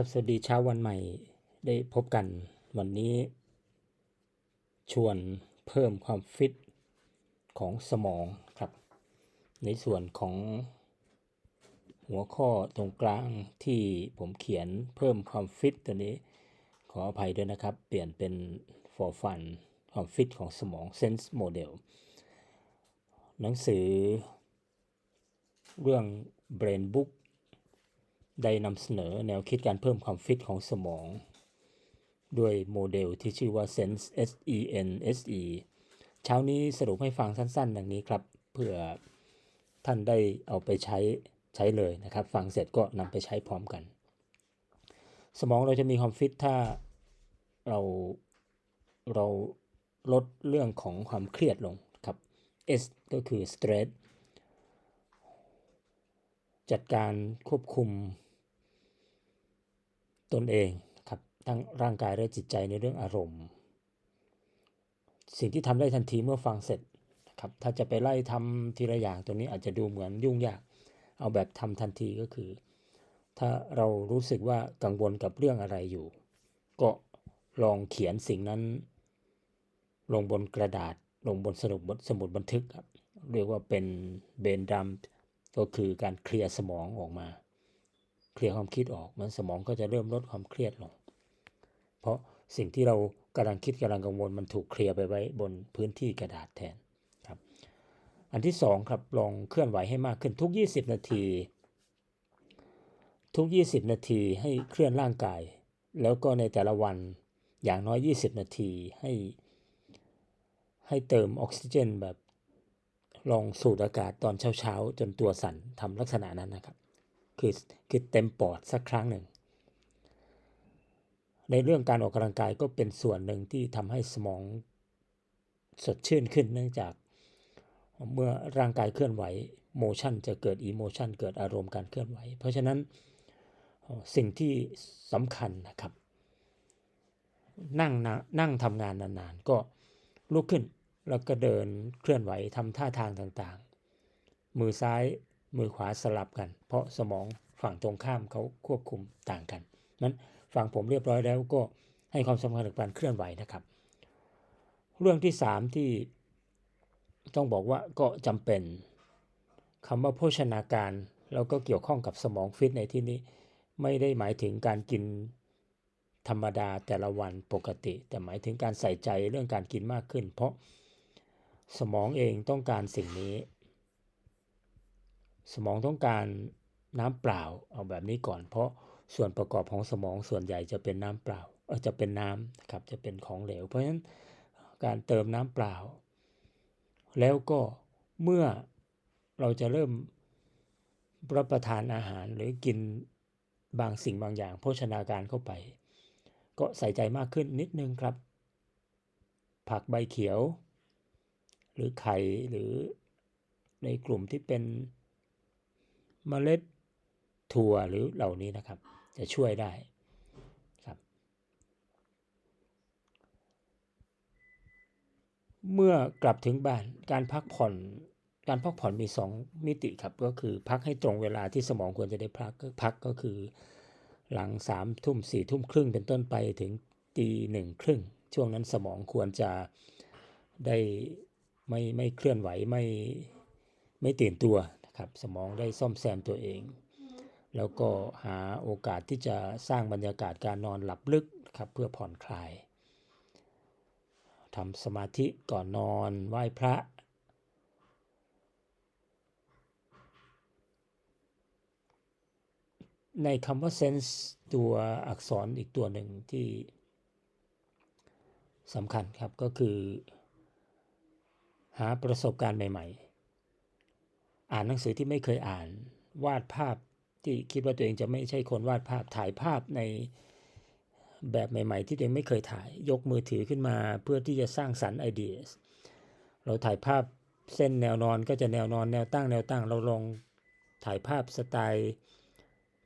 ครับสวัสดีเช้าวันใหม่ได้พบกันวันนี้ ชวนเพิ่มความฟิตของสมองครับ ในส่วนของหัวข้อตรงกลางที่ผมเขียนเพิ่มความฟิตตัวนี้ ขออภัยด้วยนะครับ เปลี่ยนเป็น for fun ความฟิตของสมอง sense model หนังสือ เรื่อง brain book ได้นำเสนอแนวคิดการเพิ่มความฟิตของสมอง ด้วยโมเดลที่ชื่อว่า Sense S E N S E เช้านี้สรุปให้ฟังสั้นๆ ดังนี้ครับ เพื่อท่านได้เอาไปใช้ใช้เลยนะครับ ฟังเสร็จก็นำไปใช้พร้อมกัน สมองเราจะมีความฟิตถ้าเราเราลดเรื่องของความเครียดลงครับ S ก็คือ stress จัดการควบคุม ตนเองครับทั้งร่างกายและจิตใจในเรื่องอารมณ์ สิ่งที่ทำได้ทันทีเมื่อฟังเสร็จครับถ้าจะไปไล่ทำทีละอย่างตรงนี้อาจจะดูเหมือนยุ่งยากเอาแบบทำทันทีก็คือ ถ้าเรารู้สึกว่ากังวลกับเรื่องอะไรอยู่ ก็ลองเขียนสิ่งนั้น ลงบนกระดาษลงบนสมุดสมุดบันทึกครับเรียกว่าเป็นเบนดัมก็คือการเคลียร์สมองออกมา เคลียร์ความคิดออกมันสมองก็จะเริ่มลดความเครียดลง เพราะสิ่งที่เรากำลังคิดกำลังกังวลมันถูกเคลียร์ไปไว้บนพื้นที่กระดาษแทนครับ อันที่สองครับลองเคลื่อนไหวให้มากขึ้นทุก 20 นาที ทุก 20 นาทีให้เคลื่อนร่างกาย แล้วก็ในแต่ละวันอย่างน้อย 20 นาทีให้ให้เติมออกซิเจนแบบลองสูดอากาศตอนเช้าๆ จนตัวสั่นทำลักษณะนั้นนะครับ คือคือเต็มปอดสักครั้งหนึ่ง ในเรื่องการออกกำลังกายก็เป็นส่วนหนึ่งที่ทำให้สมองสดชื่นขึ้นเนื่องจากเมื่อร่างกายเคลื่อนไหวโมชั่นจะเกิดอีโมชันเกิดอารมณ์การเคลื่อนไหว เพราะฉะนั้นสิ่งที่สำคัญนะครับ นั่งนะนั่งทำงานนานๆ ก็ลุกขึ้นแล้วก็เดินเคลื่อนไหวทำท่าทางต่างๆ มือซ้าย มือขวาสลับกัน เพราะสมองฝั่งตรงข้ามเขาควบคุมต่างกันนั้นฝั่งผมเรียบร้อยแล้วก็ให้ความสำคัญกับการเคลื่อนไหวนะครับ เรื่องที่ 3 ที่ต้องบอกว่าก็จำเป็นคำว่าโภชนาการแล้วก็เกี่ยวข้องกับสมองฟิตในที่นี้ ไม่ได้หมายถึงการกินธรรมดาแต่ละวันปกติ แต่หมายถึงการใส่ใจเรื่องการกินมากขึ้น เพราะสมองเองต้องการสิ่งนี้ สมองต้องการน้ำเปล่าเอาแบบนี้ก่อน เพราะส่วนประกอบของสมองส่วนใหญ่จะเป็นน้ำเปล่าจะเป็นน้ำครับจะเป็นของเหลว เพราะฉะนั้นการเติมน้ำเปล่า แล้วก็เมื่อเราจะเริ่มรับประทานอาหารหรือกินบางสิ่งบางอย่าง โภชนาการเข้าไป ก็ใส่ใจมากขึ้นนิดนึงครับ ผักใบเขียว หรือไข่หรือในกลุ่มที่เป็น เมล็ดถั่วหรือเหล่านี้นะครับ จะช่วยได้ครับ เมื่อกลับถึงบ้านการพักผ่อนการพักผ่อนมี 2 มิติครับก็คือพักให้ตรงเวลาที่สมองควรจะได้พักก็พักก็คือ หลังสามทุ่มสี่ทุ่มครึ่งเป็นต้นไปถึงตีหนึ่งครึ่งช่วงนั้นสมองควรจะได้ไม่ไม่เคลื่อนไหวไม่ไม่ตื่นตัว ครับสมองได้ซ่อมแซมตัวเอง แล้วก็หาโอกาสที่จะสร้างบรรยากาศการนอนหลับลึกครับเพื่อผ่อนคลายทำสมาธิก่อนนอนไหว้พระ ในคำว่า sense ตัวอักษรอีกตัวหนึ่งที่สำคัญครับก็คือ หาประสบการณ์ใหม่ ๆ อ่านหนังสือที่ไม่เคยอ่าน วาดภาพที่คิดว่าตัวเองจะไม่ใช่คนวาดภาพถ่ายภาพในแบบใหม่ ๆ ที่ตัวเองไม่เคยถ่าย ยกมือถือขึ้นมาเพื่อที่จะสร้างสรรค์ไอเดียเราถ่ายภาพเส้นแนวนอนก็จะแนวนอนแนวตั้งแนวตั้ง เราลองถ่ายภาพสไตล์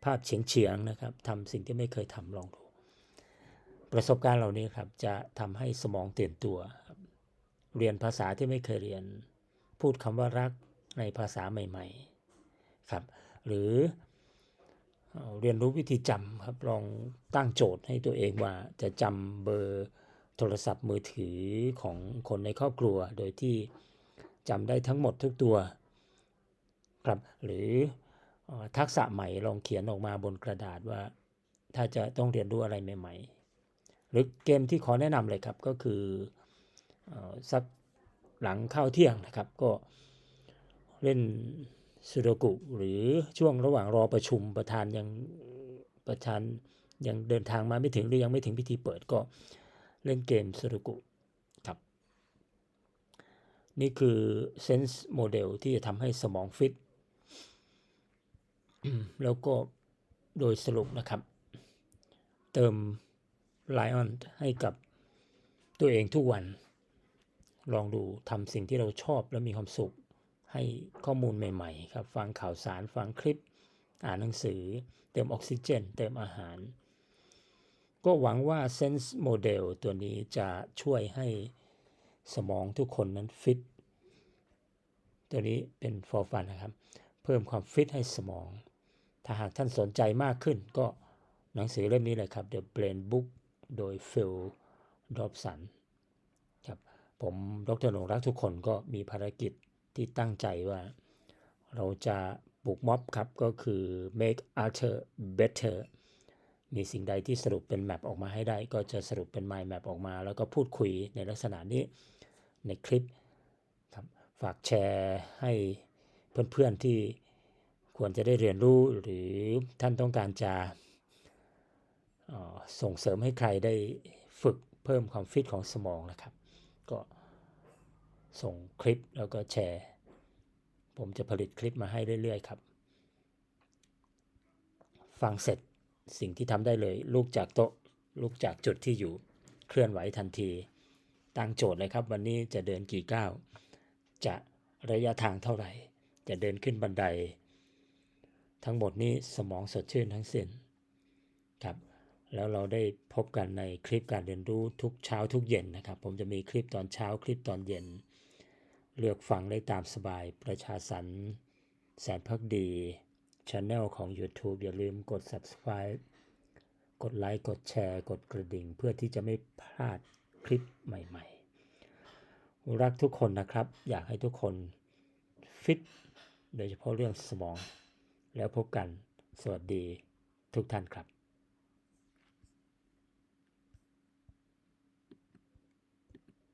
ภาพเฉียงเฉียงนะครับทำสิ่งที่ไม่เคยทำลองดู ประสบการณ์เหล่านี้ครับจะทำให้สมองตื่นตัว เรียนภาษาที่ไม่เคยเรียน พูดคำว่ารัก ในภาษาใหม่ๆครับหรือเรียนรู้วิธีจำครับลองตั้งโจทย์ให้ตัวเองว่าจะจำเบอร์โทรศัพท์มือถือของคนในครอบครัว โดยที่จำได้ทั้งหมดทุกตัวครับหรือทักษะใหม่ลองเขียนออกมาบนกระดาษว่า ถ้าจะต้องเรียนรู้อะไรใหม่ๆ หรือเกมที่ขอแนะนำเลยครับก็คือออสักหลังข้าวเที่ยงนะครับ ก็ เล่นซูโดกุหรือช่วงระหว่างรอประชุมประธานยังประธานยังเดินทางมาไม่ถึงหรือยังไม่ถึงพิธีเปิดก็เล่นเกมซูโดกุครับ นี่คือ Sense Model ที่จะทำให้สมองฟิต แล้วก็โดยสรุปนะครับ เติม Lion ให้กับตัวเองทุกวัน ลองดูทำสิ่งที่เราชอบและมีความสุข ให้ข้อมูลใหม่ๆครับฟังข่าวสารฟังคลิป อ่านหนังสือ เติมออกซิเจน เติมอาหาร ก็หวังว่า Sense Model ตัวนี้จะช่วยให้สมองทุกคนนั้นฟิตตัวนี้เป็น for fun นนะครับ เพิ่มความฟิตให้สมอง ถ้าหากท่านสนใจมากขึ้นก็หนังสือเล่มนี้เลยครับ The Brain Book โดย Phil Dobson ครับผมดรหลงรักทุกคนก็มีภารกิจ ที่ตั้งใจว่าเราจะปลุกม็อบครับก็คือ make Arthur better มีสิ่งใดที่สรุปเป็นแมปออกมาให้ได้ ก็จะสรุปเป็น mind map ออกมา แล้วก็พูดคุยในลักษณะนี้ในคลิปครับฝากแชร์ให้เพื่อนๆที่ควรจะได้เรียนรู้หรือท่านต้องการจะส่งเสริมให้ใครได้ฝึกเพิ่มความฟิตของสมองนะครับ ก็ ส่งคลิปแล้วก็แชร์ ผมจะผลิตคลิปมาให้เรื่อยๆครับ ฟังเสร็จสิ่งที่ทำได้เลยลุกจากโต๊ะลุกจากจุดที่อยู่เคลื่อนไหวทันที ตั้งโจทย์เลยครับ วันนี้จะเดินกี่ก้าว จะระยะทางเท่าไหร่ จะเดินขึ้นบันได ทั้งหมดนี้สมองสดชื่นทั้งสิ้นครับแล้วเราได้พบกันในคลิปการเรียนรู้ทุกเช้าทุกเย็นนะครับ ผมจะมีคลิปตอนเช้าคลิปตอนเย็น เลือกฟังได้ตามสบายประชาสันแสนพักดีช anel ของ YouTube อย่าลืมกด subscribe กดไลค์ กดแชร์ กดกระดิ่ง เพื่อที่จะไม่พลาดคลิปใหม่ๆ รักทุกคนนะครับ อยากให้ทุกคนฟิต โดยเฉพาะเรื่องสมอง แล้วพบกัน สวัสดีทุกท่านครับ